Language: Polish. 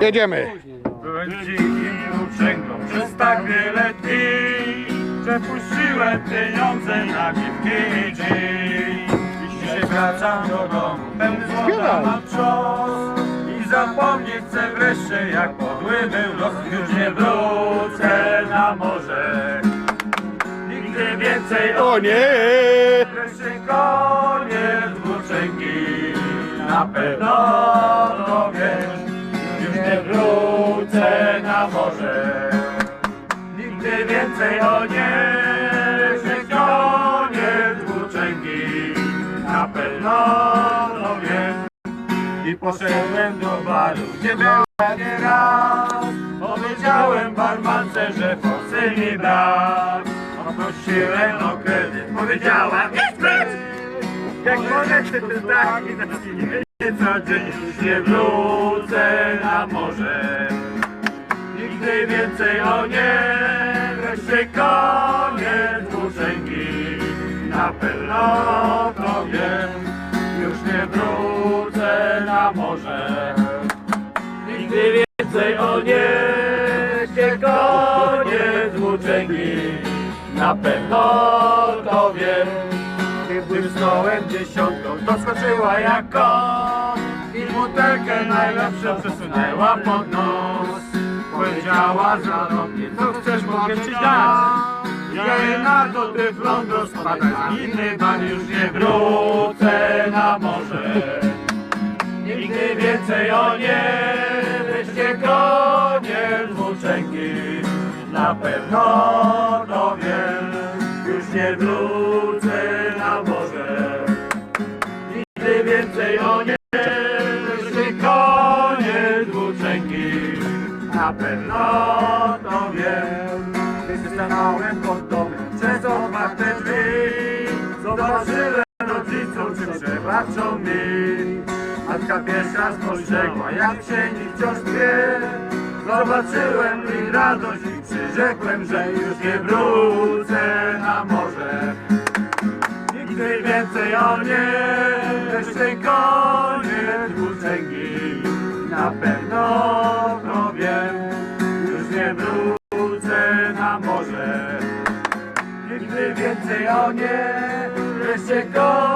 Jedziemy. Byłem dzikim włóczęgą przez tak wiele dni, że puściłem pieniądze na piwki i gin. Dzisiaj wracam do domu, pełny złota Śpiewaj. mam czos i zapomnieć chcę wreszcie jak podły był los. Już nie wrócę na morze, nigdy więcej O nie! Wreszcie koniec włóczęgi, na pewno to wiesz, na morze. Nigdy więcej o nie, wreszcie koniec włóczęgi, na pewno to wiesz. I poszedłem do baru, gdzie byłem nie raz Powiedziałem barmance, że forsy mi brak. Poprosiłem o kredyt, powiedziała nie kredyt Jak monety to na Co dzień już nie wrócę na morze Nigdy więcej o nie. Wreszcie koniec włóczęgi Na pewno to wiem. Już nie wrócę na morze. Nigdy więcej o nie. Wreszcie koniec włóczęgi Na pewno to wiem. Gdy wstałem dziesiątką To skoczyła jak kot I butelkę najlepszą przesunęła pod nos Powiedziała zanownie Co chcesz mogę ci dać. Ja na to tyflon rozpadać Inny pan już nie wrócę na morze. Nigdy więcej o nie Wreszcie koniec włóczęgi Na pewno to wiem. Już nie wrócę Na pewno to wiem. Gdy stanąłem pod domem Przez otwarte drzwi. Zobaczyłem rodziców, czy przebaczą mi. Matka pierwsza spostrzegła, jak w sieni wciąż tkwie Zobaczyłem ich radość i przyrzekłem, że już nie wrócę na morze. Nigdy więcej o nie, jeszcze koniec włóczęgi Na pewno wrócę na morze. Nigdy więcej o nie, wreszcie koniec